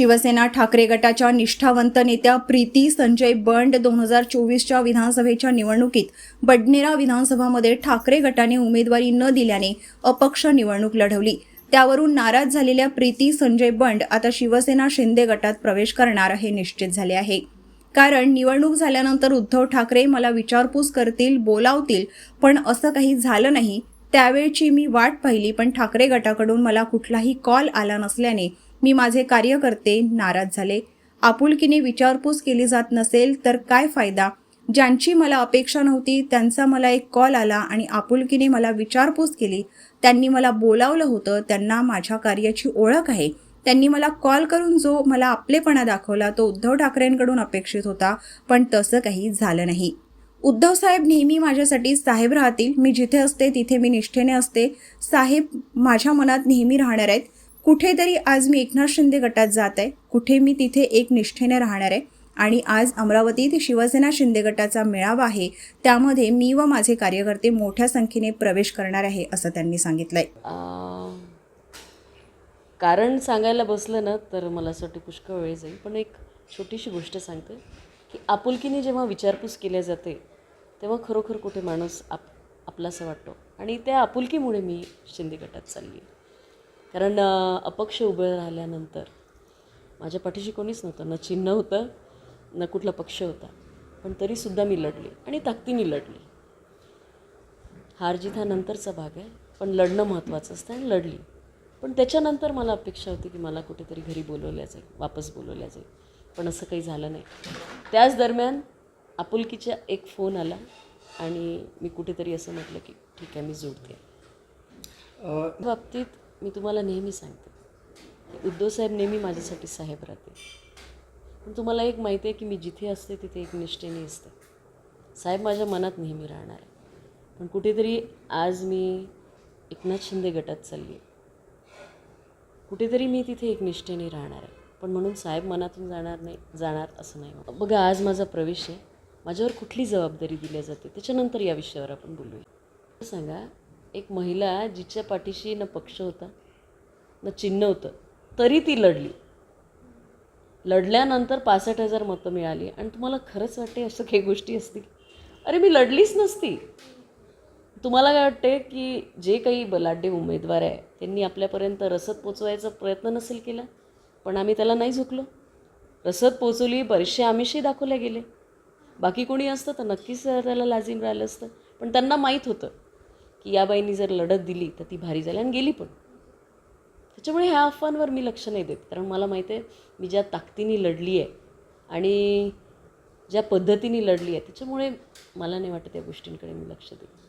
शिवसेना ठाकरे गटाच्या निष्ठावंत नेत्या प्रीती संजय बंड दोन हजार चोवीसच्या विधानसभेच्या निवडणुकीत बडनेरा विधानसभामध्ये ठाकरे गटाने उमेदवारी न दिल्याने अपक्ष निवडणूक लढवली. त्यावरून नाराज झालेल्या प्रीती संजय बंड आता शिवसेना शिंदे गटात प्रवेश करणार हे निश्चित झाले आहे. कारण निवडणूक झाल्यानंतर उद्धव ठाकरे मला विचारपूस करतील बोलावतील पण असं काही झालं नाही. त्यावेळची मी वाट पाहिली पण ठाकरे गटाकडून मला कुठलाही कॉल आला नसल्याने मी माझे कार्यकर्ते नाराज झाले. आपुलकीने विचारपूस केली जात नसेल तर काय फायदा? ज्यांची मला अपेक्षा नव्हती त्यांचा मला एक कॉल आला आणि आपुलकीने मला विचारपूस केली. त्यांनी मला बोलावलं होतं त्यांना माझ्या कार्याची ओळख आहे. त्यांनी मला कॉल करून जो मला आपलेपणा दाखवला तो उद्धव ठाकरेंकडून अपेक्षित होता पण तसं काही झालं नाही. उद्धव साहेब नेहमी माझ्यासाठी साहेब राहतील. मी जिथे असते तिथे मी निष्ठेने असते. साहेब माझ्या मनात नेहमी राहणार आहेत. कुठेतरी आज मी एकनाथ शिंदे गटात जात आहे. कुठे मी तिथे एक निष्ठेने राहणार आहे. आणि आज अमरावतीत शिवसेना शिंदे गटाचा मेळावा आहे. त्यामध्ये मी व माझे कार्यकर्ते मोठ्या संख्येने प्रवेश करणार आहे असं त्यांनी सांगितलंय. कारण सांगायला बसलं ना तर मला असं वाटतं पुष्कळ वेळ जाईल. पण एक छोटीशी गोष्ट सांगते की आपुलकीने जेव्हा विचारपूस केल्या जाते तेव्हा खरोखर कुठे माणूस आप आपलासा वाटतो. आणि त्या आपुलकीमुळे मी शिंदे गटात चालली आहे. कारण अपक्ष उभं राहिल्यानंतर माझ्या पाठीशी कोणीच नव्हतं. न चिन्ह होतं न कुठला पक्ष होता. पण तरीसुद्धा मी लढली आणि ताकदीने लढली. हार जीत हा नंतरचा भाग आहे पण लढणं महत्त्वाचं असतं आणि लढली. पण त्याच्यानंतर मला अपेक्षा होती की मला कुठेतरी घरी बोलवल्या जाईल वापस बोलवल्या जाईल. पण असं काही झालं नाही. त्याच दरम्यान आपुलकीचा एक फोन आला आणि मी कुठेतरी असं म्हटलं की ठीक आहे मी जोडते. बाबतीत मी तुम्हाला नेहमी सांगते. की उद्धवसाहेब नेहमी माझ्यासाठी साहेब राहते. पण तुम्हाला एक माहिती आहे की मी जिथे असते तिथे एक निष्ठेने असते. साहेब माझ्या मनात नेहमी राहणार आहे. पण कुठेतरी आज मी एकनाथ शिंदे गटात चालली आहे. कुठेतरी मी तिथे एक निष्ठेने राहणार आहे. पण म्हणून साहेब मनातून जाणार नाही जाणार असं नाही बघा आज माझा प्रवेश आहे. माझ्यावर कुठली जबाबदारी दिल्या जाते त्याच्यानंतर या विषयावर आपण बोलूया. सांगा एक महिला जिच्या पाठीशी न पक्ष होता न चिन्ह होतं तरी ती लढली. लढल्यानंतर पासष्ट हजार मतं मिळाली आणि तुम्हाला खरंच वाटते असं काही गोष्टी असतील? अरे मी लढलीच नसती. तुम्हाला काय वाटते की जे काही बलाढ्य उमेदवार आहे त्यांनी आपल्यापर्यंत रसद पोचवायचा प्रयत्न नसेल केला? पण आम्ही त्याला नाही झुकलो. रसद पोचवली बरेचसे आमिषही दाखवले गेले. बाकी कोणी असतं तर नक्कीच त्याला लाजीम राहिलं असतं. पण त्यांना माहीत होतं. की या बाईंनी जर लढत दिली तर ती भारी झाली आणि गेली पण. त्याच्यामुळे ह्या अफवांवर मी लक्ष नाही देत. कारण मला माहिती आहे मी ज्या ताकदीने लढली आहे आणि ज्या पद्धतीने लढली आहे त्याच्यामुळे मला नाही वाटत या गोष्टींकडे मी लक्ष देते